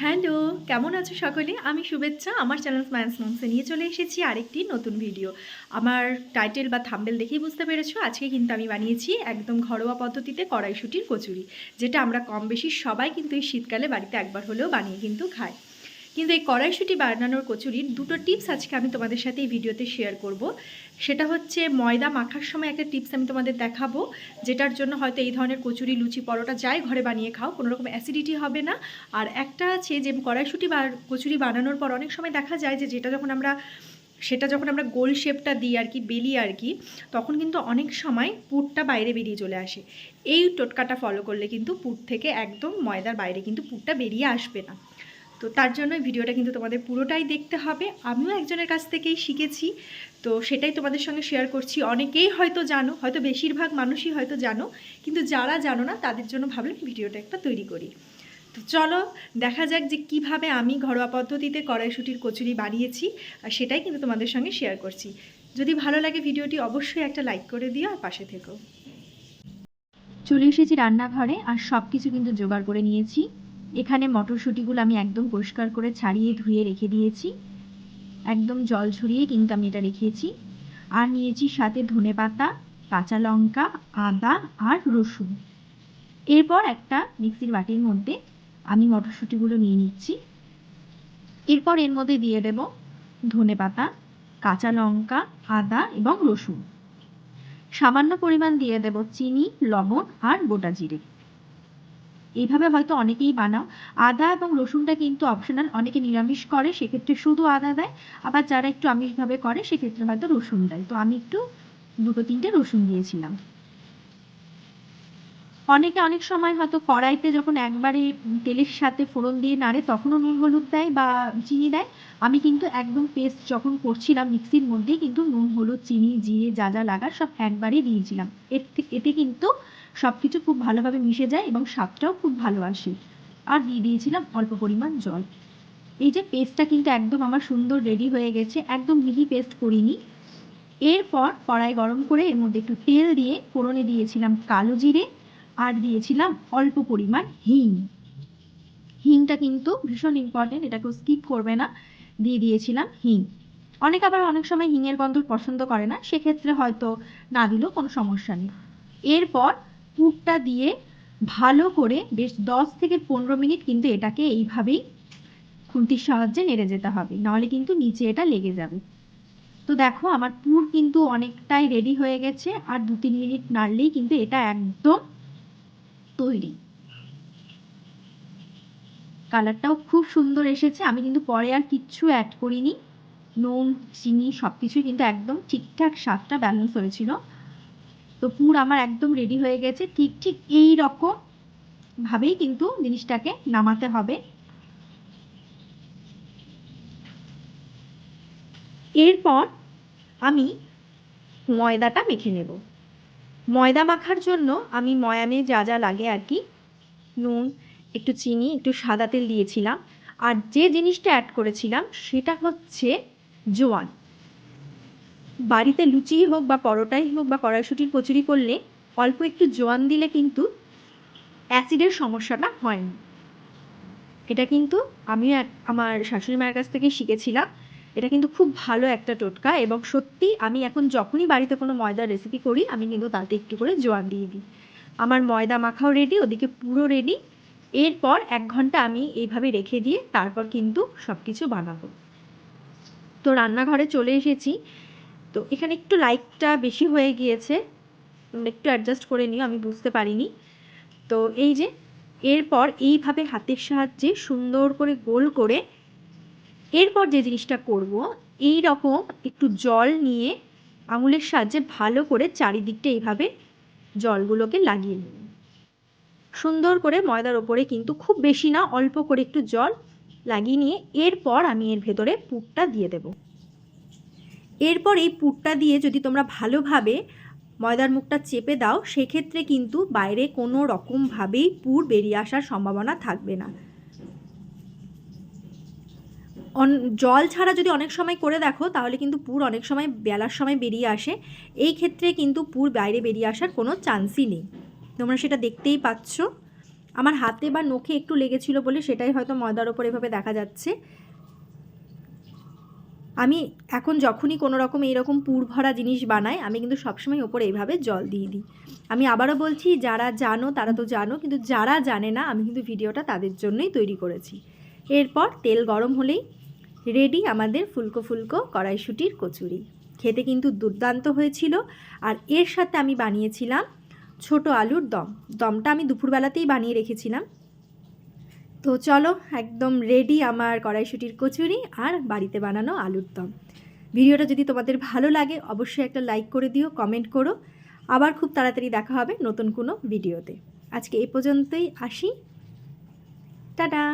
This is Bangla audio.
হ্যালো, কেমন আছো সকলে? আমি শুভেচ্ছা, আমার চ্যানেল স্মাইলস মমসে নিয়ে চলে এসেছি আরেকটি নতুন ভিডিও আমার টাইটেল বা থাম্বেল দেখেই বুঝতে পেরেছ, আজকে কিন্তু আমি বানিয়েছি একদম ঘরোয়া পদ্ধতিতে কড়াইশুটির কচুরি, যেটা আমরা কম বেশি সবাই কিন্তু এই শীতকালে বাড়িতে একবার হলেও বানিয়ে কিন্তু খাই। কিন্তু এই কড়াইশুটি বানানোর কচুরির দুটো টিপস আজকে আমি তোমাদের সাথে এই ভিডিওতে শেয়ার করব। সেটা হচ্ছে ময়দা মাখার সময় একটা টিপস আমি তোমাদের দেখাবো, যেটার জন্য হয়তো এই ধরনের কচুরি, লুচি, পরোটা যাই ঘরে বানিয়ে খাও কোনো রকম অ্যাসিডিটি হবে না। আর একটা আছে যে কড়াইশুটি বা কচুরি বানানোর পর অনেক সময় দেখা যায় যে যেটা যখন আমরা, সেটা যখন আমরা গোল শেপটা দিই আর কি, বেলি আর কি, তখন কিন্তু অনেক সময় পুরটা বাইরে বেরিয়ে চলে আসে। এই টোটকাটা ফলো করলে কিন্তু পুর থেকে একদম ময়দার বাইরে কিন্তু পুরটা বেরিয়ে আসবে না। তো তার জন্য এই ভিডিওটা কিন্তু তোমাদের পুরোটাই দেখতে হবে। আমিও একজনের কাছ থেকেই শিখেছি। তো সেটাই তোমাদের সঙ্গে শেয়ার করছি। অনেকেই হয়তো জানো, হয়তো বেশিরভাগ মানুষই হয়তো জানো, কিন্তু যারা জানো না, তাদের জন্য ভাবলাম ভিডিওটা একটা তৈরি করি। তো চলো, দেখা যাক যে কীভাবে আমি ঘরোয়া পদ্ধতিতে কড়াইশুটির কচুরি বানিয়েছি, আর সেটাই কিন্তু তোমাদের সঙ্গে শেয়ার করছি। যদি ভালো লাগে ভিডিওটি, অবশ্যই একটা লাইক করে দিও আর পাশে থেকো। চলে এসেছি রান্নাঘরে, আর সব কিছু কিন্তু জোগাড় করে নিয়েছি। এখানে মটরশুঁটিগুলো আমি একদম পরিষ্কার করে ছাড়িয়ে ধুয়ে রেখে দিয়েছি। একদম জল ঝরিয়ে কিন্তু আমি এটা রেখেছি। আর নিয়েছি সাথে ধনে পাতা, কাঁচা লঙ্কা, আদা আর রসুন। এরপর একটা মিক্সির বাটির মধ্যে আমি মটরশুঁটিগুলো নিয়ে নিচ্ছি। এরপর এর মধ্যে দিয়ে দেব ধনে পাতা, কাঁচা লঙ্কা, আদা এবং রসুন। সামান্য পরিমাণ দিয়ে দেব চিনি, লবণ আর গোটা জিরে। এইভাবে হয়তো অনেকেই বানাও। আদা এবং রসুনটা কিন্তু অপশনাল অনেকে নিরামিষ করে, সেক্ষেত্রে শুধু আদা দেয়, আবার যারা একটু আমিষভাবে করে, সেক্ষেত্রে হয়তো রসুন দেয়। তো আমি একটু দুটো তিনটে রসুন দিয়েছিলাম। অনেকে অনেক সময় হয়তো কড়াইতে যখন একবারে তেলের সাথে ফোড়ন দিয়ে নাড়ে, তখনও নুন হলুদ দেয় বা চিনি দেয়। আমি কিন্তু একদম পেস্ট যখন করছিলাম মিক্সির মধ্যেই কিন্তু নুন, হলুদ, চিনি, জিরে যা যা লাগার সব একবারেই দিয়েছিলাম। এর এতে কিন্তু সব কিছু খুব ভালোভাবে মিশে যায় এবং স্বাদটাও খুব ভালো আসে। আর দিয়ে দিয়েছিলাম অল্প পরিমাণ জল। এই যে পেস্টটা কিন্তু একদম আমার সুন্দর রেডি হয়ে গেছে, একদম মিহি পেস্ট করিনি। এরপর কড়াই গরম করে এর মধ্যে একটু তেল দিয়ে ফোড়নে দিয়েছিলাম কালো জিরে আর দিয়েছিলাম অল্প পরিমাণ হিং। হিংটা কিন্তু ভীষণ ইম্পর্টেন্ট এটাকেও স্কিপ করবে না। দিয়ে দিয়েছিলাম হিং। অনেক আবার অনেক সময় হিঙের গন্ধ পছন্দ করে না, সেক্ষেত্রে হয়তো না দিলেও কোনো সমস্যা নেই। এরপর পুরটা দিয়ে ভালো করে বেশ দশ থেকে পনেরো মিনিট কিন্তু এটাকে এইভাবেই খুন্তির সাহায্যে নেড়ে যেতে হবে। নাহলে কিন্তু নিচে এটা লেগে যাবে। তো দেখো, আমার পুর কিন্তু অনেকটাই রেডি হয়ে গেছে আর দু তিন মিনিট নাড়লেই কিন্তু এটা একদম তৈরি। কালারটাও খুব সুন্দর এসেছে। আমি কিন্তু পরে আর কিচ্ছু অ্যাড করিনি। নুন, চিনি সব কিছুই কিন্তু একদম ঠিকঠাক স্বাদটা ব্যালেন্স হয়েছিল। তো পুর আমার একদম রেডি হয়ে গেছে। ঠিক ঠিক এই রকম ভাবেই কিন্তু জিনিসটাকে নামাতে হবে। এরপর আমি ময়দাটা মেখে নেব। ময়দা মাখার জন্য আমি ময়ামে যা যা লাগে আর কি, নুন, একটু চিনি, একটু সাদা তেল দিয়েছিলাম। আর যে জিনিসটা অ্যাড করেছিলাম সেটা হচ্ছে জোয়ান। বাড়িতে লুচিই হোক বা পরোটাই হোক বা কড়াইশুটির কচুরি করলে অল্প একটু জোয়ান দিলে কিন্তু অ্যাসিডের সমস্যাটা হয় না। এটা কিন্তু আমি আমার শাশুড়ি মায়ের কাছ থেকে শিখেছিলাম। এটা কিন্তু খুব ভালো একটা টোটকা এবং সত্যি আমি এখন যখনই বাড়িতে কোনো ময়দার রেসিপি করি, আমি কিন্তু তাতে একটু করে জোয়ান দিয়ে দিই। আমার ময়দা মাখাও রেডি ওদিকে পুরো রেডি এরপর এক ঘণ্টা আমি এইভাবে রেখে দিয়ে তারপর কিন্তু সব কিছু বানাবো। তো রান্নাঘরে চলে এসেছি। তো এখানে একটু লাইটটা বেশি হয়ে গিয়েছে। একটু অ্যাডজাস্ট করে নিও, আমি বুঝতে পারিনি। তো এই যে, এরপর এইভাবে হাতের সাহায্যে সুন্দর করে গোল করে এরপর যে জিনিসটা করব এই রকম একটু জল নিয়ে আঙুলের সাহায্যে ভালো করে চারিদিকটা এইভাবে জলগুলোকে লাগিয়ে নেব সুন্দর করে ময়দার ওপরে কিন্তু খুব বেশি না, অল্প করে একটু জল লাগিয়ে নিয়ে এরপর আমি এর ভেতরে পুরটা দিয়ে দেব। এরপর এই পুরটা দিয়ে যদি তোমরা ভালোভাবে ময়দার মুখটা চেপে দাও, সেক্ষেত্রে কিন্তু বাইরে কোনো রকমভাবেই পুর বেরিয়ে আসার সম্ভাবনা থাকবে না। জল ছাড়া যদি অনেক সময় করে দেখো, তাহলে কিন্তু পুর অনেক সময় বেলার সময় বেরিয়ে আসে। এই ক্ষেত্রে কিন্তু পুর বাইরে বেরিয়ে আসার কোনো চান্সই নেই। তোমরা সেটা দেখতেই পাচ্ছ। আমার হাতে বা নখে একটু লেগেছিল বলে সেটাই হয়তো ময়দার ওপর এভাবে দেখা যাচ্ছে। আমি এখন যখনই কোনো রকম এইরকম পুর ভরা জিনিস বানাই, আমি কিন্তু সবসময় ওপরে এইভাবে জল দিয়ে দিই। আমি আবারও বলছি, যারা জানো তারা তো জানো, কিন্তু যারা জানে না, আমি কিন্তু ভিডিওটা তাদের জন্যই তৈরি করেছি। এরপর তেল গরম হলেই রেডি আমাদের ফুলকো ফুলকো কড়াইশুটির কচুরি। খেতে কিন্তু দুর্দান্ত হয়েছিল। আর এর সাথে আমি বানিয়েছিলাম ছোট আলুর দম। দমটা আমি দুপুরবেলাতেই বানিয়ে রেখেছিলাম। তো চলো একদম রেডি আমার কড়াইশুটির কচুরি আর বাড়িতে বানানো আলুর দম। ভিডিওটা যদি তোমাদের ভালো লাগে, অবশ্যই একটা লাইক করে দিও কমেন্ট করো। আবার খুব তাড়াতাড়ি দেখা হবে নতুন কোনো ভিডিওতে। আজকে এ পর্যন্তই আসি। টাটা!